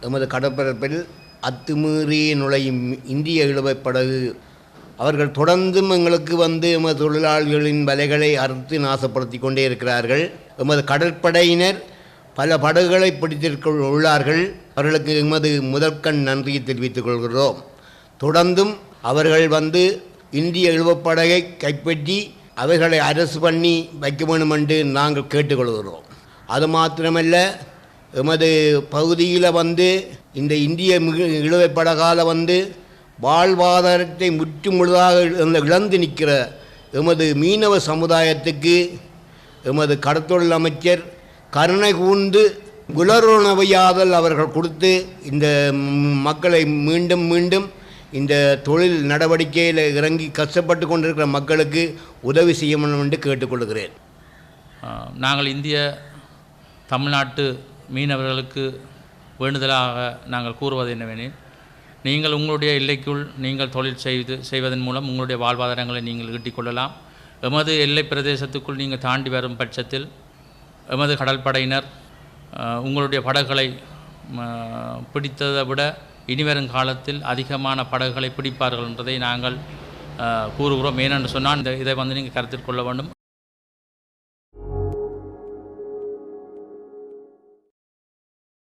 எமது கடற்பரப்பில் அத்துமீறி நுழையும் இந்திய இழுவைப் படகு அவர்கள் தொடர்ந்தும் எங்களுக்கு வந்து எமது தொழிலாளிகளின் வலைகளை அறுத்து நாசப்படுத்தி கொண்டே இருக்கிறார்கள். எமது கடற்படையினர் பல படகுகளை பிடித்திருக்க உள்ளார்கள். அவர்களுக்கு எமது முதற்கண் நன்றியை தெரிவித்துக் கொள்கிறோம். தொடர்ந்தும் அவர்கள் வந்து இந்திய இழுவப்படகை கைப்பற்றி அவர்களை அரசு பண்ணி வைக்க வேண்டும் என்று நாங்கள் கேட்டுக்கொள்கிறோம் அது மாத்திரமல்ல எமது பகுதியில் வந்து இந்த இந்திய மிகு இழுவைப்படகால வந்து வாழ்வாதாரத்தை முற்று முழுதாக இழந்து- நிற்கிற எமது மீனவ சமுதாயத்துக்கு எமது கடத்தொழில் அமைச்சர் கருணை கூர்ந்து குலருணவையாதல் அவர்கள் கொடுத்து இந்த மக்களை மீண்டும் மீண்டும் இந்த தொழில் நடவடிக்கையில் இறங்கி கஷ்டப்பட்டு கொண்டிருக்கிற மக்களுக்கு உதவி செய்ய வேண்டும் என்று கேட்டுக்கொள்கிறேன் நாங்கள் இந்திய தமிழ்நாட்டு மீனவர்களுக்கு வேண்டுதலாக நாங்கள் கூறுவது என்னவெனில் நீங்கள் உங்களுடைய எல்லைக்குள் நீங்கள் தொழில் செய்து செய்வதன் மூலம் உங்களுடைய வாழ்வாதாரங்களை நீங்கள் ஈட்டிக் கொள்ளலாம். எமது எல்லை பிரதேசத்துக்குள் நீங்கள் தாண்டி வரும் பட்சத்தில் எமது கடற்படையினர் உங்களுடைய படகுகளை பிடித்ததை விட இனிவரும் காலத்தில் அதிகமான படகுகளை பிடிப்பார்கள் என்பதை நாங்கள் கூறுகிறோம். ஏனென்று சொன்னால் இந்த இதை வந்து நீங்கள் கருத்தில் கொள்ள வேண்டும்.